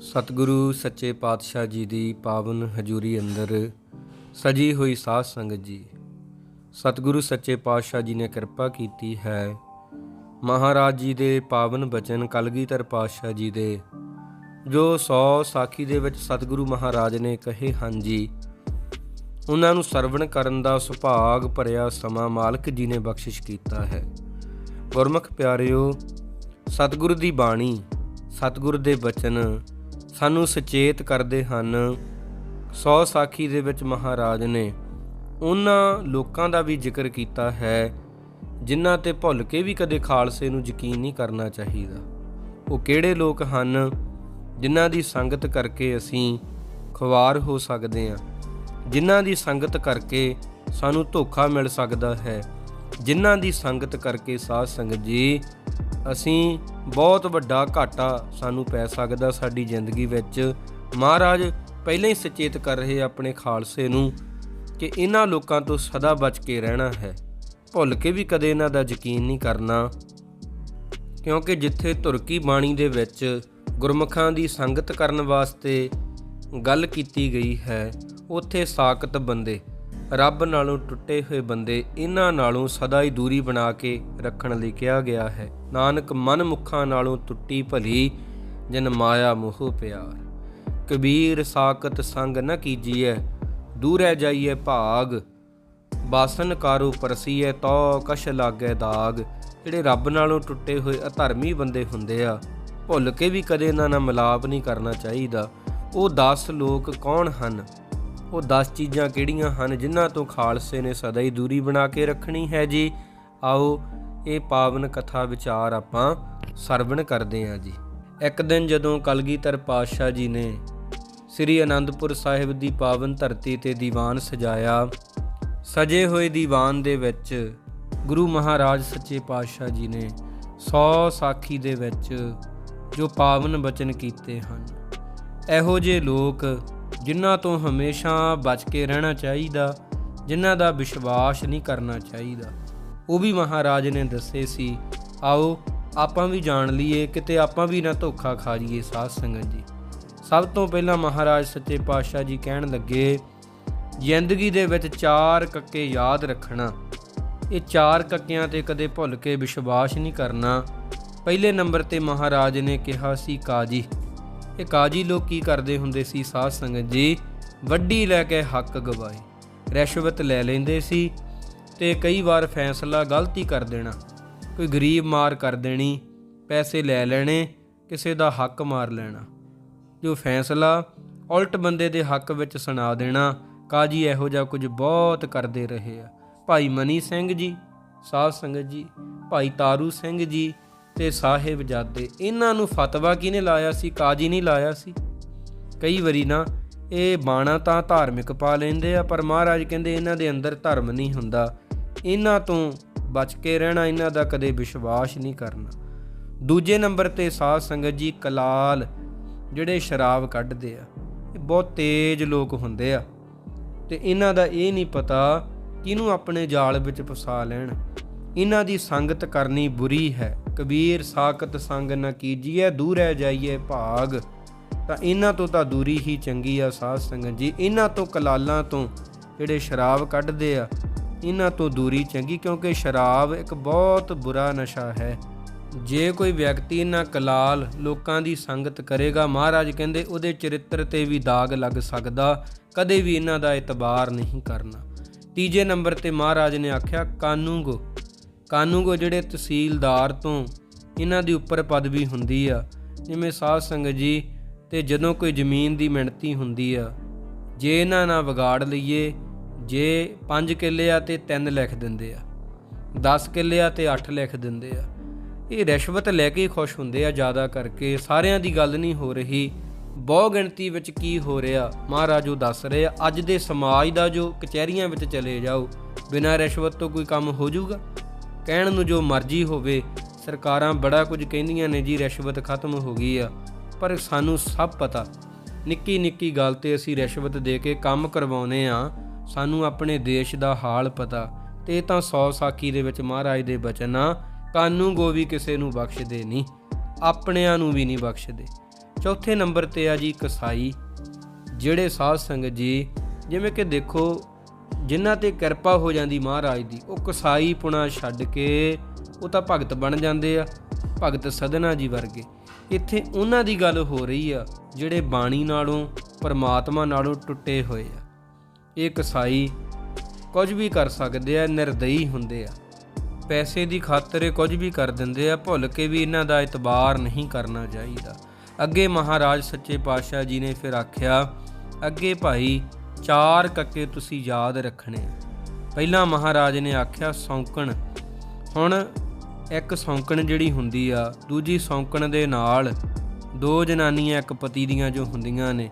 ਸਤਿਗੁਰੂ ਸੱਚੇ ਪਾਤਸ਼ਾਹ ਜੀ ਦੀ ਪਾਵਨ ਹਜ਼ੂਰੀ ਅੰਦਰ ਸਜੀ ਹੋਈ ਸਾਧ ਸੰਗਤ ਜੀ। ਸਤਿਗੁਰੂ ਸੱਚੇ ਪਾਤਸ਼ਾਹ ਜੀ ਨੇ ਕਿਰਪਾ ਕੀਤੀ ਹੈ। ਮਹਾਰਾਜ ਜੀ ਦੇ ਪਾਵਨ ਬਚਨ ਕਲਗੀਧਰ ਪਾਤਸ਼ਾਹ ਜੀ ਦੇ। ਜੋ 100 ਸਾਖੀ ਦੇ ਵਿੱਚ ਸਤਿਗੁਰੂ ਮਹਾਰਾਜ ਨੇ ਕਹੇ ਹਨ ਜੀ। ਉਹਨਾਂ ਨੂੰ ਸਰਵਣ ਕਰਨ ਦਾ ਸੁਭਾਗ ਭਰਿਆ ਸਮਾਂ ਮਾਲਕ ਜੀ ਨੇ ਬਖਸ਼ਿਸ਼ ਕੀਤਾ ਹੈ। ਗੁਰਮੁਖ ਪਿਆਰਿਓ, ਸਤਿਗੁਰੂ ਦੀ ਬਾਣੀ, ਸਤਿਗੁਰ ਦੇ ਬਚਨ ਸਾਨੂੰ ਸੁਚੇਤ ਕਰਦੇ ਹਨ। ਸੌ ਸਾਖੀ ਦੇ ਵਿੱਚ ਮਹਾਰਾਜ ਨੇ ਉਹਨਾਂ ਲੋਕਾਂ ਦਾ ਵੀ ਜ਼ਿਕਰ ਕੀਤਾ ਹੈ, ਜਿਨ੍ਹਾਂ ਤੇ ਭੁੱਲ ਕੇ ਵੀ ਕਦੇ ਖਾਲਸੇ ਨੂੰ ਯਕੀਨ ਨਹੀਂ ਕਰਨਾ ਚਾਹੀਦਾ। ਉਹ ਕਿਹੜੇ ਲੋਕ ਹਨ, ਜਿਨ੍ਹਾਂ ਦੀ ਸੰਗਤ ਕਰਕੇ ਅਸੀਂ ਖੁਆਰ ਹੋ ਸਕਦੇ ਹਾਂ? ਜਿਨ੍ਹਾਂ ਦੀ ਸੰਗਤ ਕਰਕੇ ਸਾਨੂੰ ਧੋਖਾ ਮਿਲ ਸਕਦਾ ਹੈ? ਜਿਨ੍ਹਾਂ ਦੀ ਸੰਗਤ ਕਰਕੇ ਸਾਧ ਸੰਗਤ ਜੀ ਅਸੀਂ ਬਹੁਤ ਵੱਡਾ ਘਾਟਾ ਸਾਨੂੰ ਪੈ ਸਕਦਾ ਸਾਡੀ ਜ਼ਿੰਦਗੀ ਵਿੱਚ। ਮਹਾਰਾਜ ਪਹਿਲਾਂ ਹੀ ਸੁਚੇਤ ਕਰ ਰਹੇ ਆਪਣੇ ਖਾਲਸੇ ਨੂੰ ਕਿ ਇਹਨਾਂ ਲੋਕਾਂ ਤੋਂ ਸਦਾ ਬਚ ਕੇ ਰਹਿਣਾ ਹੈ। ਭੁੱਲ ਕੇ ਵੀ ਕਦੇ ਇਹਨਾਂ ਦਾ ਯਕੀਨ ਨਹੀਂ ਕਰਨਾ। ਕਿਉਂਕਿ ਜਿੱਥੇ ਤੁਰਕੀ ਬਾਣੀ ਦੇ ਵਿੱਚ ਗੁਰਮੁਖਾਂ ਦੀ ਸੰਗਤ ਕਰਨ ਵਾਸਤੇ ਗੱਲ ਕੀਤੀ ਗਈ ਹੈ, ਉੱਥੇ ਸਾਖਤ ਬੰਦੇ ਰੱਬ ਨਾਲੋਂ ਟੁੱਟੇ ਹੋਏ ਬੰਦੇ ਇਹਨਾਂ ਨਾਲੋਂ ਸਦਾ ਹੀ ਦੂਰੀ ਬਣਾ ਕੇ ਰੱਖਣ ਲਈ ਕਿਹਾ ਗਿਆ ਹੈ। ਨਾਨਕ ਮਨ ਮੁਖਾਂ ਨਾਲੋਂ ਟੁੱਟੀ ਭਲੀ ਜਿਨ ਮਾਇਆ ਮੋਹ ਪਿਆਰ। ਕਬੀਰ ਸਾਖਤ ਸੰਗ ਨ ਕੀਜੀਐ, ਦੂਰੈ ਜਾਈਐ ਭਾਗ। ਬਾਸਨ ਕਾਰੂ ਪਰਸੀਐ ਤੋ ਕਸ਼ ਲਾਗੈ ਦਾਗ। ਜਿਹੜੇ ਰੱਬ ਨਾਲੋਂ ਟੁੱਟੇ ਹੋਏ ਅਧਰਮੀ ਬੰਦੇ ਹੁੰਦੇ ਆ, ਭੁੱਲ ਕੇ ਵੀ ਕਦੇ ਇਹਨਾਂ ਨਾਲ ਮਿਲਾਪ ਨਹੀਂ ਕਰਨਾ ਚਾਹੀਦਾ। ਉਹ 10 ਲੋਕ ਕੌਣ ਹਨ? ਉਹ 10 ਚੀਜ਼ਾਂ ਕਿਹੜੀਆਂ ਹਨ ਜਿਨ੍ਹਾਂ ਤੋਂ ਖਾਲਸੇ ਨੇ ਸਦਾ ਹੀ ਦੂਰੀ ਬਣਾ ਕੇ ਰੱਖਣੀ ਹੈ ਜੀ? ਆਓ, ਇਹ ਪਾਵਨ ਕਥਾ ਵਿਚਾਰ ਆਪਾਂ ਸਰਵਣ ਕਰਦੇ ਹਾਂ ਜੀ। ਇੱਕ ਦਿਨ ਜਦੋਂ ਕਲਗੀਧਰ ਪਾਤਸ਼ਾਹ ਜੀ ਨੇ ਸ੍ਰੀ ਅਨੰਦਪੁਰ ਸਾਹਿਬ ਦੀ ਪਾਵਨ ਧਰਤੀ ਤੇ ਦੀਵਾਨ ਸਜਾਇਆ, ਸਜੇ ਹੋਏ ਦੀਵਾਨ ਦੇ ਵਿੱਚ ਗੁਰੂ ਮਹਾਰਾਜ ਸੱਚੇ ਪਾਤਸ਼ਾਹ ਜੀ ਨੇ 100 ਸਾਖੀ ਦੇ ਵਿੱਚ ਜੋ ਪਾਵਨ ਬਚਨ ਕੀਤੇ ਹਨ, ਇਹੋ ਜਿਹੇ ਲੋਕ ਜਿਨ੍ਹਾਂ ਤੋਂ ਹਮੇਸ਼ਾ ਬਚ ਕੇ ਰਹਿਣਾ ਚਾਹੀਦਾ, ਜਿਨ੍ਹਾਂ ਦਾ ਵਿਸ਼ਵਾਸ ਨਹੀਂ ਕਰਨਾ ਚਾਹੀਦਾ। ਉਹ ਵੀ ਮਹਾਰਾਜ ਨੇ ਦੱਸੇ ਸੀ, ਆਓ, ਆਪਾਂ ਵੀ ਜਾਣ ਲਈਏ, ਕਿਤੇ ਆਪਾਂ ਵੀ ਨਾ ਧੋਖਾ ਖਾ ਜਾਈਏ, ਸਾਧ ਸੰਗਤ ਜੀ। ਸਭ ਤੋਂ ਪਹਿਲਾਂ ਮਹਾਰਾਜ ਸੱਚੇ ਪਾਤਸ਼ਾਹ ਜੀ ਕਹਿਣ ਲੱਗੇ, ਜ਼ਿੰਦਗੀ ਦੇ ਵਿੱਚ ਚਾਰ ਕੱਕੇ ਯਾਦ ਰੱਖਣਾ। ਇਹ ਚਾਰ ਕੱਕਿਆਂ ਤੇ ਕਦੇ ਭੁੱਲ ਕੇ ਵਿਸ਼ਵਾਸ ਨਹੀਂ ਕਰਨਾ। ਪਹਿਲੇ ਨੰਬਰ ਤੇ ਮਹਾਰਾਜ ਨੇ ਕਿਹਾ ਸੀ, ਕਾਜੀ ਇਹ ਕਾਜੀ ਲੋਕ ਕੀ ਕਰਦੇ ਹੁੰਦੇ ਸੀ ਸਾਧ ਸੰਗਤ ਜੀ? ਵੱਡੀ ਲੈ ਕੇ ਹੱਕ ਗਵਾਏ, ਰਿਸ਼ਵਤ ਲੈ ਲੈਂਦੇ ਸੀ ਤੇ ਕਈ ਵਾਰ ਫੈਸਲਾ ਗਲਤੀ ਕਰ ਦੇਣਾ, ਕੋਈ ਗਰੀਬ ਮਾਰ ਕਰ ਦੇਣੀ, ਪੈਸੇ ਲੈ ਲੈਣੇ, ਕਿਸੇ ਦਾ ਹੱਕ ਮਾਰ ਲੈਣਾ। ਜੋ ਫੈਸਲਾ ਉਲਟ ਬੰਦੇ ਦੇ ਹੱਕ ਵਿੱਚ ਸੁਣਾ ਦੇਣਾ, ਕਾਜੀ ਇਹੋ ਜਿਹਾ ਕੁਝ ਬਹੁਤ ਕਰਦੇ ਰਹੇ ਆ। ਭਾਈ ਮਨੀ ਸਿੰਘ ਜੀ, ਸਾਧ ਸੰਗਤ ਜੀ, ਭਾਈ ਤਾਰੂ ਸਿੰਘ ਜੀ ਤੇ ਸਾਹਿਬਜ਼ਾਦੇ ਇਹਨਾਂ ਨੂੰ ਫਤਵਾ ਕਿਹਨੇ ਲਾਇਆ ਸੀ? ਕਾਜੀ ਨਹੀਂ ਲਾਇਆ ਸੀ? ਕਈ ਵਾਰੀ ਨਾ ਇਹ ਬਾਣਾ ਤਾਂ ਧਾਰਮਿਕ ਪਾ ਲੈਂਦੇ ਆ, ਪਰ ਮਹਾਰਾਜ ਕਹਿੰਦੇ ਇਹਨਾਂ ਦੇ ਅੰਦਰ ਧਰਮ ਨਹੀਂ ਹੁੰਦਾ। ਇਹਨਾਂ ਤੋਂ ਬਚ ਕੇ ਰਹਿਣਾ, ਇਹਨਾਂ ਦਾ ਕਦੇ ਵਿਸ਼ਵਾਸ ਨਹੀਂ ਕਰਨਾ। ਦੂਜੇ ਨੰਬਰ ਤੇ ਸਾਧ ਸੰਗਤ ਜੀ, ਕਲਾਲ, ਜਿਹੜੇ ਸ਼ਰਾਬ ਕੱਢਦੇ ਆ, ਇਹ ਬਹੁਤ ਤੇਜ਼ ਲੋਕ ਹੁੰਦੇ ਆ। ਤੇ ਇਹਨਾਂ ਦਾ ਇਹ ਨਹੀਂ ਪਤਾ ਕਿਹਨੂੰ ਆਪਣੇ ਜਾਲ ਵਿੱਚ ਫਸਾ ਲੈਣ। ਇਹਨਾਂ ਦੀ ਸੰਗਤ ਕਰਨੀ ਬੁਰੀ ਹੈ। ਕਬੀਰ ਸਾਖਤ ਸੰਗ ਨ ਕੀਜੀਐ, ਦੂਰੈ ਜਾਈਏ ਭਾਗ। ਤਾਂ ਇਹਨਾਂ ਤੋਂ ਤਾਂ ਦੂਰੀ ਹੀ ਚੰਗੀ ਆ ਸਾਧ ਸੰਗਤ ਜੀ। ਇਹਨਾਂ ਤੋਂ ਕਲਾਲਾਂ ਤੋਂ ਜਿਹੜੇ ਸ਼ਰਾਬ ਕੱਢਦੇ ਆ, ਇਹਨਾਂ ਤੋਂ ਦੂਰੀ ਚੰਗੀ ਕਿਉਂਕਿ ਸ਼ਰਾਬ ਇੱਕ ਬਹੁਤ ਬੁਰਾ ਨਸ਼ਾ ਹੈ। ਜੇ ਕੋਈ ਵਿਅਕਤੀ ਇਹਨਾਂ ਕਲਾਲ ਲੋਕਾਂ ਦੀ ਸੰਗਤ ਕਰੇਗਾ, ਮਹਾਰਾਜ ਕਹਿੰਦੇ ਉਹਦੇ ਚਰਿੱਤਰ ਤੇ ਵੀ ਦਾਗ ਲੱਗ ਸਕਦਾ, ਕਦੇ ਵੀ ਇਹਨਾਂ ਦਾ ਇਤਬਾਰ ਨਹੀਂ ਕਰਨਾ। ਤੀਜੇ ਨੰਬਰ ਤੇ ਮਹਾਰਾਜ ਨੇ ਆਖਿਆ, ਕਾਨੂੰਗੋ ਕਾਨੂੰਗੋ ਜਿਹੜੇ ਤਹਿਸੀਲਦਾਰ ਤੋਂ ਇਹਨਾਂ ਦੀ ਉੱਪਰ ਪਦਵੀ ਹੁੰਦੀ ਆ, ਜਿਵੇਂ ਸਾਧ ਸੰਗਤ ਜੀ ਤੇ ਜਦੋਂ ਕੋਈ ਜ਼ਮੀਨ ਦੀ ਮਿਣਤੀ ਹੁੰਦੀ ਆ, ਜੇ ਇਹਨਾਂ ਨਾਲ ਵਿਗਾੜ ਲਈਏ, ਜੇ 5 ਕਿੱਲੇ ਆ ਤੇ 3 ਲਿਖ ਦਿੰਦੇ ਆ 10 ਕਿੱਲੇ ਆ ਤੇ 8 ਲਿਖ ਦਿੰਦੇ ਆ, ਇਹ ਰਿਸ਼ਵਤ ਲੈ ਕੇ ਖੁਸ਼ ਹੁੰਦੇ ਆ ਜ਼ਿਆਦਾ ਕਰਕੇ, ਸਾਰਿਆਂ ਦੀ ਗੱਲ ਨਹੀਂ ਹੋ ਰਹੀ ਬਹੁ ਗਿਣਤੀ ਵਿੱਚ ਕੀ ਹੋ ਰਿਹਾ, ਮਹਾਰਾਜ ਉਹ ਦੱਸ ਰਹੇ ਆ, ਅੱਜ ਦੇ ਸਮਾਜ ਦਾ ਜੋ ਕਚਹਿਰੀਆਂ ਵਿੱਚ ਚਲੇ ਜਾਓ, ਬਿਨਾਂ ਰਿਸ਼ਵਤ ਤੋਂ ਕੋਈ ਕੰਮ ਹੋ ਜਾਊਗਾ? ਕਹਿਣ ਨੂੰ ਜੋ ਮਰਜ਼ੀ ਹੋਵੇ, ਸਰਕਾਰਾਂ ਬੜਾ ਕੁਝ ਕਹਿੰਦੀਆਂ ਨੇ ਜੀ, ਰਿਸ਼ਵਤ ਖਤਮ ਹੋ ਗਈ ਆ। ਪਰ ਸਾਨੂੰ ਸਭ ਪਤਾ, ਨਿੱਕੀ ਨਿੱਕੀ ਗੱਲ ਤੇ ਅਸੀਂ ਰਿਸ਼ਵਤ ਦੇ ਕੇ ਕੰਮ ਕਰਵਾਉਨੇ ਆ। ਸਾਨੂੰ ਆਪਣੇ ਦੇਸ਼ ਦਾ ਹਾਲ ਪਤਾ, ਤੇ ਤਾਂ 100 ਸਾਖੀ ਦੇ ਵਿੱਚ ਮਹਾਰਾਜ ਦੇ ਬਚਨ ਆ। ਕਾਨੂੰ ਗੋ ਵੀ ਕਿਸੇ ਨੂੰ ਬਖਸ਼ਦੇ ਨਹੀਂ, ਆਪਣਿਆਂ ਨੂੰ ਵੀ ਨਹੀਂ ਬਖਸ਼ਦੇ। ਚੌਥੇ ਨੰਬਰ ਤੇ ਆ ਜੀ ਕਸਾਈ, ਜਿਹੜੇ ਸਾਧ ਸੰਗਤ ਜੀ, ਜਿਵੇਂ ਕਿ ਦੇਖੋ ਜਿਨ੍ਹਾਂ ਤੇ ਕਿਰਪਾ ਹੋ ਜਾਂਦੀ ਮਹਾਰਾਜ ਦੀ, ਉਹ ਕਸਾਈ ਪੁਣਾ ਛੱਡ ਕੇ ਉਹ ਤਾਂ ਭਗਤ ਬਣ ਜਾਂਦੇ ਆ, ਭਗਤ ਸਦਨਾ ਜੀ ਵਰਗੇ। ਇੱਥੇ ਉਹਨਾਂ ਦੀ ਗੱਲ ਹੋ ਰਹੀ ਆ, ਜਿਹੜੇ ਬਾਣੀ ਨਾਲੋਂ, ਪਰਮਾਤਮਾ ਨਾਲੋਂ ਟੁੱਟੇ ਹੋਏ ਆ। ਇਹ ਕਸਾਈ ਕੁਝ ਵੀ ਕਰ ਸਕਦੇ ਆ, ਨਿਰਦਈ ਹੁੰਦੇ ਆ। ਪੈਸੇ ਦੀ ਖਾਤਰ ਕੁਝ ਵੀ ਕਰ ਦਿੰਦੇ ਆ, ਭੁੱਲ ਕੇ ਵੀ ਇਹਨਾਂ ਦਾ ਇਤਬਾਰ ਨਹੀਂ ਕਰਨਾ ਚਾਹੀਦਾ। ਅੱਗੇ ਮਹਾਰਾਜ ਸੱਚੇ ਪਾਤਸ਼ਾਹ ਜੀ ਨੇ ਫਿਰ ਆਖਿਆ, ਅੱਗੇ ਭਾਈ ਚਾਰ ਕੱਕੇ ਤੁਸੀਂ ਯਾਦ ਰੱਖਣੇ। ਆ ਪਹਿਲਾਂ ਮਹਾਰਾਜ ਨੇ ਆਖਿਆ, ਸੌਂਕਣ। ਹੁਣ ਇੱਕ ਸੌਂਕਣ ਜਿਹੜੀ ਹੁੰਦੀ ਆ, ਦੂਜੀ ਸੌਂਕਣ ਦੇ ਨਾਲ ਦੋ ਜਨਾਨੀਆਂ ਇੱਕ ਪਤੀ ਦੀਆਂ ਜੋ ਹੁੰਦੀਆਂ ਨੇ,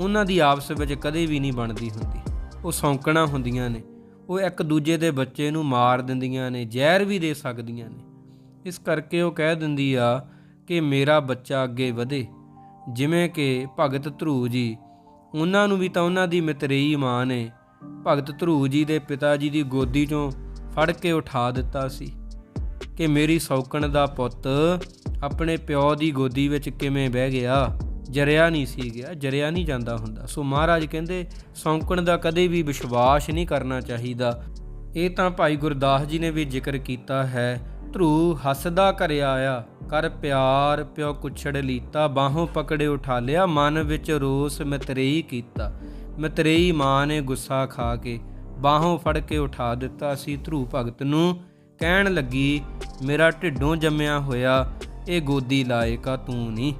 ਉਹਨਾਂ ਦੀ ਆਪਸ ਵਿੱਚ ਕਦੇ ਵੀ ਨਹੀਂ ਬਣਦੀ ਹੁੰਦੀ। ਉਹ ਸੌਂਕਣਾ ਹੁੰਦੀਆਂ ਨੇ। ਉਹ ਇੱਕ ਦੂਜੇ ਦੇ ਬੱਚੇ ਨੂੰ ਮਾਰ ਦਿੰਦੀਆਂ ਨੇ, ਜ਼ਹਿਰ ਵੀ ਦੇ ਸਕਦੀਆਂ ਨੇ। ਇਸ ਕਰਕੇ ਉਹ ਕਹਿ ਦਿੰਦੀ ਆ ਕਿ ਮੇਰਾ ਬੱਚਾ ਅੱਗੇ ਵਧੇ। ਜਿਵੇਂ ਕਿ ਭਗਤ ਧਰੂ ਜੀ ਉਹਨਾਂ ਨੂੰ ਵੀ ਤਾਂ ਉਹਨਾਂ ਦੀ ਮਿਤਰੇਈ ਮਾਂ ਨੇ। ਭਗਤ ਧਰੂ ਜੀ ਦੇ ਪਿਤਾ ਜੀ ਦੀ ਗੋਦੀ ਚੋਂ ਫੜ ਕੇ ਉਠਾ ਦਿੱਤਾ ਸੀ ਕਿ ਮੇਰੀ ਸੌਕਣ ਦਾ ਪੁੱਤ ਆਪਣੇ ਪਿਓ ਦੀ ਗੋਦੀ ਵਿੱਚ ਕਿਵੇਂ ਬਹਿ ਗਿਆ, ਜਰਿਆ ਨਹੀਂ ਸੀ ਗਿਆ, ਜਰਿਆ ਨਹੀਂ ਜਾਂਦਾ ਹੁੰਦਾ। ਸੋ ਮਹਾਰਾਜ ਕਹਿੰਦੇ, ਸੌਕਣ ਦਾ ਕਦੇ ਵੀ ਵਿਸ਼ਵਾਸ ਨਹੀਂ ਕਰਨਾ ਚਾਹੀਦਾ। ਇਹ ਤਾਂ ਭਾਈ ਗੁਰਦਾਸ ਜੀ ਨੇ ਵੀ ਜ਼ਿਕਰ ਕੀਤਾ ਹੈ ਧਰੂ ਹੱਸਦਾ ਘਰ ਆਇਆ। ਕਰ ਪਿਆਰ, ਪਿਓ ਕੁਛੜ ਲੀਤਾ, ਬਾਹੋਂ ਪਕੜੇ ਉਠਾ ਲਿਆ, ਮਨ ਵਿੱਚ ਰੋਸ ਮਤਰੇਈ ਕੀਤਾ। ਮਤਰੇਈ ਮਾਂ ਨੇ ਗੁੱਸਾ ਖਾ ਕੇ ਬਾਹੋਂ ਫੜ ਕੇ ਉਠਾ ਦਿੱਤਾ। ਸੀ ਧਰੂ ਭਗਤ ਨੂੰ ਕਹਿਣ ਲੱਗੀ, ਮੇਰਾ ਢਿੱਡੋਂ ਜੰਮਿਆ ਹੋਇਆ ਇਹ ਗੋਦੀ ਲਾਇਕਾ ਤੂੰ ਨਹੀਂ।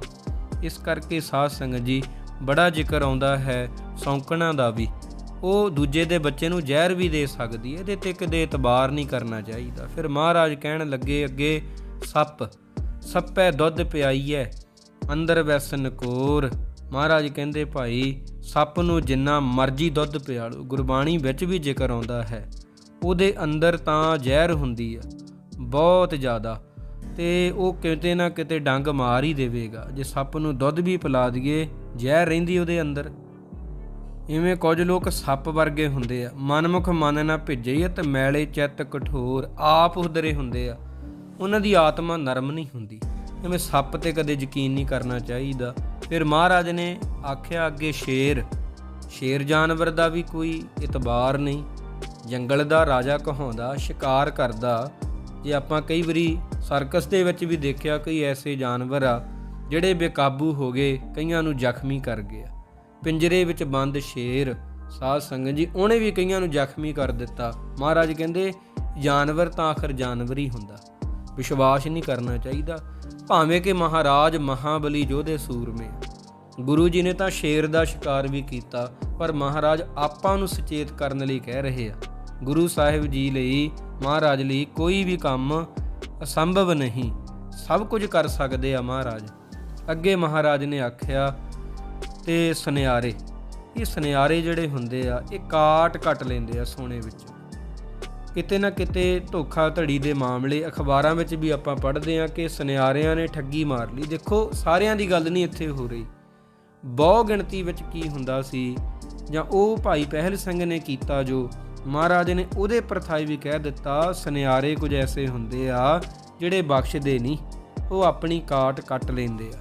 ਇਸ ਕਰਕੇ ਸਾਧ ਸੰਗਤ ਜੀ ਬੜਾ ਜ਼ਿਕਰ ਆਉਂਦਾ ਹੈ ਸੌਂਕਣਾ ਦਾ ਵੀ। ਉਹ ਦੂਜੇ ਦੇ ਬੱਚੇ ਨੂੰ ਜ਼ਹਿਰ ਵੀ ਦੇ ਸਕਦੀ ਹੈ, ਇਹਦੇ ਤੇ ਕਦੇ ਇਤਬਾਰ ਨਹੀਂ ਕਰਨਾ ਚਾਹੀਦਾ। ਫਿਰ ਮਹਾਰਾਜ ਕਹਿਣ ਲੱਗੇ, ਅੱਗੇ ਸੱਪ ਸੱਪੈ ਦੁੱਧ ਪਿਆਈਐ, ਅੰਦਰ ਵੈਸਨ ਕੋਰ ਮਹਾਰਾਜ ਕਹਿੰਦੇ, ਭਾਈ, ਸੱਪ ਨੂੰ ਜਿੰਨਾ ਮਰਜ਼ੀ ਦੁੱਧ ਪਿਆ ਪਿਆਲੋ, ਗੁਰਬਾਣੀ ਵਿੱਚ ਵੀ ਜ਼ਿਕਰ ਆਉਂਦਾ ਹੈ। ਉਹਦੇ ਅੰਦਰ ਤਾਂ ਜ਼ਹਿਰ ਹੁੰਦੀ ਆ, ਬਹੁਤ ਜ਼ਿਆਦਾ। ਤੇ ਉਹ ਕਿਤੇ ਨਾ ਕਿਤੇ ਡੰਗ ਮਾਰ ਹੀ ਦੇਵੇਗਾ। ਜੇ ਸੱਪ ਨੂੰ ਦੁੱਧ ਵੀ ਪਿਲਾ ਦਈਏ, ਜ਼ਹਿਰ ਰਹਿੰਦੀ ਉਹਦੇ ਅੰਦਰ। ਇਵੇਂ ਕੁਝ ਲੋਕ ਸੱਪ ਵਰਗੇ ਹੁੰਦੇ ਆ। ਮਨਮੁਖ ਮਨ ਨਾ ਭਿੱਜੇ, ਤੇ ਮੈਲੇ ਚਿੱਤ ਕਠੋਰ ਆਪ ਉਧਰੇ ਹੁੰਦੇ ਆ। ਉਹਨਾਂ ਦੀ ਆਤਮਾ ਨਰਮ ਨਹੀਂ ਹੁੰਦੀ। ਐਵੇਂ ਸੱਪ ਤੇ ਕਦੇ ਯਕੀਨ ਨਹੀਂ ਕਰਨਾ ਚਾਹੀਦਾ। ਫਿਰ ਮਹਾਰਾਜ ਨੇ ਆਖਿਆ, ਅੱਗੇ ਸ਼ੇਰ। ਸ਼ੇਰ ਜਾਨਵਰ ਦਾ ਵੀ ਕੋਈ ਇਤਬਾਰ ਨਹੀਂ। ਜੰਗਲ ਦਾ ਰਾਜਾ ਕਹਾਉਂਦਾ, ਸ਼ਿਕਾਰ ਕਰਦਾ। ਜੇ ਆਪਾਂ ਕਈ ਵਾਰੀ ਸਰਕਸ ਦੇ ਵਿੱਚ ਵੀ ਦੇਖਿਆ, ਕਈ ਐਸੇ ਜਾਨਵਰ ਆ, ਜਿਹੜੇ ਬੇਕਾਬੂ ਹੋ ਗਏ, ਕਈਆਂ ਨੂੰ ਜ਼ਖਮੀ ਕਰ ਗਏ ਪਿੰਜਰੇ ਵਿੱਚ ਬੰਦ ਸ਼ੇਰ, ਸਾਧ ਸੰਗਤ ਜੀ, ਉਹਨੇ ਵੀ ਕਈਆਂ ਨੂੰ ਜ਼ਖਮੀ ਕਰ ਦਿੱਤਾ। ਮਹਾਰਾਜ ਕਹਿੰਦੇ, ਜਾਨਵਰ ਤਾਂ ਆਖਰ ਜਾਨਵਰ ਹੀ ਹੁੰਦਾ। ਵਿਸ਼ਵਾਸ ਨਹੀਂ ਕਰਨਾ ਚਾਹੀਦਾ, ਭਾਵੇਂ ਕਿ ਮਹਾਰਾਜ ਮਹਾਬਲੀ ਯੋਧੇ ਸੂਰਮੇ। ਗੁਰੂ ਜੀ ਨੇ ਤਾਂ ਸ਼ੇਰ ਦਾ ਸ਼ਿਕਾਰ ਵੀ ਕੀਤਾ, ਪਰ ਮਹਾਰਾਜ ਆਪਾਂ ਨੂੰ ਸੁਚੇਤ ਕਰਨ ਲਈ ਕਹਿ ਰਹੇ ਆ। ਗੁਰੂ ਸਾਹਿਬ ਜੀ ਲਈ, ਮਹਾਰਾਜ ਲਈ ਕੋਈ ਵੀ ਕੰਮ ਅਸੰਭਵ ਨਹੀਂ, ਸਭ ਕੁਝ ਕਰ ਸਕਦੇ ਆ ਮਹਾਰਾਜ। ਅੱਗੇ ਮਹਾਰਾਜ ਨੇ ਆਖਿਆ, ਤੇ ਸੁਨਿਆਰੇ, ਇਹ ਸੁਨਿਆਰੇ ਜਿਹੜੇ ਹੁੰਦੇ ਆ, ਇਹ ਕਾਟ ਕੱਟ ਲੈਂਦੇ ਆ ਸੋਨੇ ਵਿੱਚ। ਕਿਤੇ ਨਾ ਕਿਤੇ ਧੋਖਾ ਧੜੀ ਦੇ ਮਾਮਲੇ ਅਖਬਾਰਾਂ ਵਿੱਚ ਵੀ ਆਪਾਂ ਪੜ੍ਹਦੇ ਹਾਂ ਕਿ ਸੁਨਿਆਰਿਆਂ ਨੇ ਠੱਗੀ ਮਾਰ ਲਈ। ਦੇਖੋ, ਸਾਰਿਆਂ ਦੀ ਗੱਲ ਨਹੀਂ ਇੱਥੇ ਹੋ ਰਹੀ। ਬਹੁ ਗਿਣਤੀ ਵਿੱਚ ਕੀ ਹੁੰਦਾ ਸੀ? ਜਾਂ ਉਹ ਭਾਈ ਪਹਿਲ ਸਿੰਘ ਨੇ ਕੀਤਾ ਜੋ? ਮਹਾਰਾਜ ਨੇ ਉਹਦੇ ਪ੍ਰਥਾਈ ਵੀ ਕਹਿ ਦਿੱਤਾ, ਸੁਨਿਆਰੇ ਕੁਝ ਐਸੇ ਹੁੰਦੇ ਆ ਜਿਹੜੇ ਬਖਸ਼ਦੇ ਨਹੀਂ। ਉਹ ਆਪਣੀ ਕਾਟ ਕੱਟ ਲੈਂਦੇ ਆ।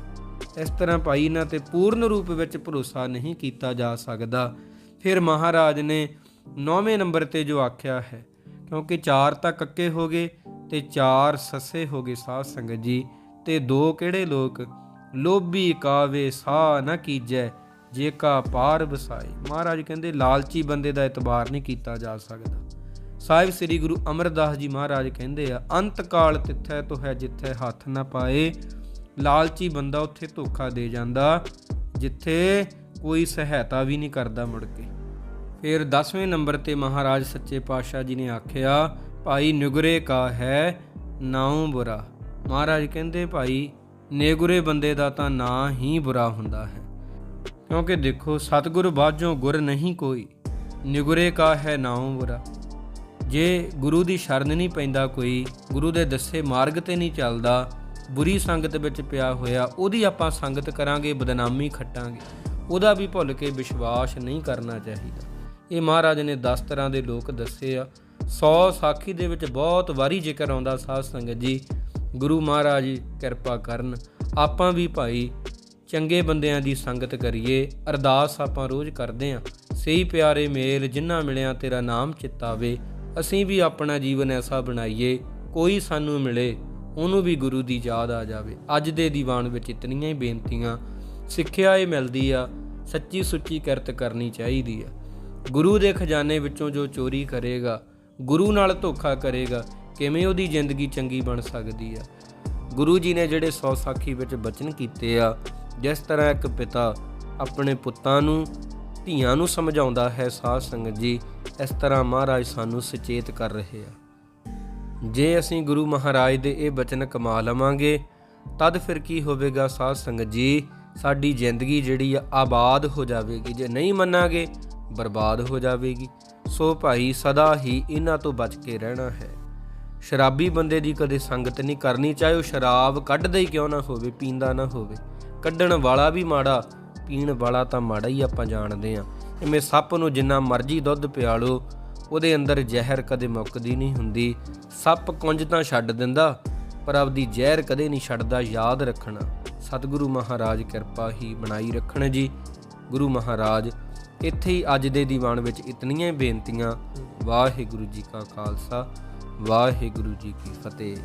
ਇਸ ਤਰ੍ਹਾਂ ਭਾਈ ਇਹਨਾਂ ਤੇ ਪੂਰਨ ਰੂਪ ਵਿੱਚ ਭਰੋਸਾ ਨਹੀਂ ਕੀਤਾ ਜਾ ਸਕਦਾ। ਫਿਰ ਮਹਾਰਾਜ ਨੇ 9ਵੇਂ ਨੰਬਰ ਤੇ ਜੋ ਆਖਿਆ ਹੈ ਕਿਉਂਕਿ ਚਾਰ ਤਾਂ ਕੱਕੇ ਹੋ ਗਏ ਤੇ ਚਾਰ ਸੱਸੇ ਹੋ ਗਏ ਸਾਧ ਸੰਗਤ ਜੀ। ਤੇ ਦੋ ਕਿਹੜੇ ਲੋਕ? ਲੋਭੀ ਕਾਵੇ ਸਾ ਨਾ ਕੀਜੈ, ਜੇ ਕਾ ਪਾਰ ਵਸਾਈ ਮਹਾਰਾਜ ਕਹਿੰਦੇ, ਲਾਲਚੀ ਬੰਦੇ ਦਾ ਇਤਬਾਰ ਨਹੀਂ ਕੀਤਾ ਜਾ ਸਕਦਾ। ਸਾਹਿਬ ਸ੍ਰੀ ਗੁਰੂ ਅਮਰਦਾਸ ਜੀ ਮਹਾਰਾਜ ਕਹਿੰਦੇ ਆ, ਅੰਤ ਕਾਲ ਤਿੱਥੈ ਤੋ ਹੈ ਜਿੱਥੇ ਹੱਥ ਨਾ ਪਾਏ। ਲਾਲਚੀ ਬੰਦਾ ਉੱਥੇ ਧੋਖਾ ਦੇ ਜਾਂਦਾ, ਜਿੱਥੇ ਕੋਈ ਸਹਾਇਤਾ ਵੀ ਨਹੀਂ ਕਰਦਾ ਮੁੜ ਕੇ। ਫਿਰ 10ਵੇਂ ਨੰਬਰ ਤੇ ਮਹਾਰਾਜ ਸੱਚੇ ਪਾਤਸ਼ਾਹ ਜੀ ਨੇ ਆਖਿਆ, ਭਾਈ ਨਿਗਰੇ ਕਾ ਹੈ, ਨਾਉ ਬੁਰਾ। ਮਹਾਰਾਜ ਕਹਿੰਦੇ, ਭਾਈ ਨੇਗੁਰੇ ਬੰਦੇ ਦਾ ਤਾਂ ਨਾਂ ਹੀ ਬੁਰਾ ਹੁੰਦਾ ਹੈ। ਕਿਉਂਕਿ ਦੇਖੋ, ਸਤਿਗੁਰ ਬਾਝੋਂ ਗੁਰ ਨਹੀਂ ਕੋਈ। ਨਿਗੁਰੇ ਕਾ ਹੈ, ਨਾਉ ਬੁਰਾ। ਜੇ ਗੁਰੂ ਦੀ ਸ਼ਰਨ ਨਹੀਂ ਪੈਂਦਾ ਕੋਈ, ਗੁਰੂ ਦੇ ਦੱਸੇ ਮਾਰਗ ਤੇ ਨਹੀਂ ਚੱਲਦਾ, ਬੁਰੀ ਸੰਗਤ ਵਿੱਚ ਪਿਆ ਹੋਇਆ, ਉਹਦੀ ਆਪਾਂ ਸੰਗਤ ਕਰਾਂਗੇ, ਬਦਨਾਮੀ ਖੱਟਾਂਗੇ। ਉਹਦਾ ਵੀ ਭੁੱਲ ਕੇ ਵਿਸ਼ਵਾਸ ਨਹੀਂ ਕਰਨਾ ਚਾਹੀਦਾ। ਇਹ ਮਹਾਰਾਜ ਨੇ 10 ਤਰ੍ਹਾਂ ਦੇ ਲੋਕ ਦੱਸੇ ਆ। 100 ਸਾਖੀ ਦੇ ਵਿੱਚ ਬਹੁਤ ਵਾਰੀ ਜ਼ਿਕਰ ਆਉਂਦਾ ਸਾਧ ਸੰਗਤ ਜੀ, ਗੁਰੂ ਮਹਾਰਾਜ ਕਿਰਪਾ ਕਰਨ, ਆਪਾਂ ਵੀ ਭਾਈ ਚੰਗੇ ਬੰਦਿਆਂ ਦੀ ਸੰਗਤ ਕਰੀਏ, ਅਰਦਾਸ ਆਪਾਂ ਰੋਜ਼ ਕਰਦੇ ਆਂ। ਸਹੀ ਪਿਆਰੇ ਮੇਲ ਜਿਨ੍ਹਾਂ ਮਿਲਿਆ ਤੇਰਾ ਨਾਮ ਚਿਤਾਵੇ, ਅਸੀਂ ਵੀ ਆਪਣਾ ਜੀਵਨ ਐਸਾ ਬਣਾਈਏ, ਕੋਈ ਸਾਨੂੰ ਮਿਲੇ, ਉਹਨੂੰ ਵੀ ਗੁਰੂ ਦੀ ਯਾਦ ਆ ਜਾਵੇ। ਅੱਜ ਦੇ ਦੀਵਾਨ ਵਿੱਚ ਇਤਨੀਆਂ ਹੀ ਬੇਨਤੀਆਂ, ਸਿੱਖਿਆ ਇਹ ਮਿਲਦੀ ਆ, ਸੱਚੀ ਸੁੱਚੀ ਕਿਰਤ ਕਰਨੀ ਚਾਹੀਦੀ ਆ। ਗੁਰੂ ਦੇ ਖਜ਼ਾਨੇ ਵਿੱਚੋਂ ਜੋ ਚੋਰੀ ਕਰੇਗਾ, ਗੁਰੂ ਨਾਲ ਧੋਖਾ ਕਰੇਗਾ, ਕਿਵੇਂ ਉਹਦੀ ਜ਼ਿੰਦਗੀ ਚੰਗੀ ਬਣ ਸਕਦੀ ਆ? ਗੁਰੂ ਜੀ ਨੇ ਜਿਹੜੇ ਸੌ ਸਾਖੀ ਵਿੱਚ ਬਚਨ ਕੀਤੇ ਆ, ਜਿਸ ਤਰ੍ਹਾਂ ਇੱਕ ਪਿਤਾ ਆਪਣੇ ਪੁੱਤਾਂ ਨੂੰ, ਧੀਆਂ ਨੂੰ ਸਮਝਾਉਂਦਾ ਹੈ, ਸਾਧ ਸੰਗਤ ਜੀ, ਇਸ ਤਰ੍ਹਾਂ ਮਹਾਰਾਜ ਸਾਨੂੰ ਸੁਚੇਤ ਕਰ ਰਹੇ ਆ। ਜੇ ਅਸੀਂ ਗੁਰੂ ਮਹਾਰਾਜ ਦੇ ਇਹ ਬਚਨ ਕਮਾ ਲਵਾਂਗੇ, ਤਦ ਫਿਰ ਕੀ ਹੋਵੇਗਾ ਸਾਧ ਸੰਗਤ ਜੀ? ਸਾਡੀ ਜ਼ਿੰਦਗੀ ਜਿਹੜੀ ਆ ਆਬਾਦ ਹੋ ਜਾਵੇਗੀ। ਜੇ ਨਹੀਂ ਮੰਨਾਂਗੇ ਬਰਬਾਦ ਹੋ ਜਾਵੇਗੀ। ਸੋ ਭਾਈ ਸਦਾ ਹੀ ਇਹਨਾਂ ਤੋਂ ਬਚ ਕੇ ਰਹਿਣਾ ਹੈ। ਸ਼ਰਾਬੀ ਬੰਦੇ ਦੀ ਕਦੇ ਸੰਗਤ ਨਹੀਂ ਕਰਨੀ, ਚਾਹੇ ਉਹ ਸ਼ਰਾਬ ਕੱਢਦਾ ਹੀ ਕਿਉਂ ਨਾ ਹੋਵੇ, ਪੀਂਦਾ ਨਾ ਹੋਵੇ। ਕੱਢਣ ਵਾਲਾ ਵੀ ਮਾੜਾ, ਪੀਣ ਵਾਲਾ ਤਾਂ ਮਾੜਾ ਹੀ ਆਪਾਂ ਜਾਣਦੇ ਆ ਐਵੇਂ ਸੱਪ ਨੂੰ ਜਿੰਨਾ ਮਰਜ਼ੀ ਦੁੱਧ ਪਿਆਲੋ, ਉਹਦੇ ਅੰਦਰ ਜ਼ਹਿਰ ਕਦੇ ਮੁੱਕਦੀ ਨਹੀਂ ਹੁੰਦੀ। ਸੱਪ ਕੁੰਜ ਤਾਂ ਛੱਡ ਦਿੰਦਾ, ਪਰ ਆਪਦੀ ਜ਼ਹਿਰ ਕਦੇ ਨਹੀਂ ਛੱਡਦਾ ਯਾਦ ਰੱਖਣਾ। ਸਤਿਗੁਰੂ ਮਹਾਰਾਜ ਕਿਰਪਾ ਹੀ ਬਣਾਈ ਰੱਖਣ ਜੀ। ਗੁਰੂ ਮਹਾਰਾਜ ਇੱਥੇ ਹੀ ਅੱਜ ਦੇ ਦੀਵਾਨ ਵਿੱਚ ਇਤਨੀਆਂ ਹੀ ਬੇਨਤੀਆਂ। ਵਾਹਿਗੁਰੂ ਜੀ ਕਾ ਖਾਲਸਾ, ਵਾਹਿਗੁਰੂ ਜੀ ਕੀ ਫਤਿਹ।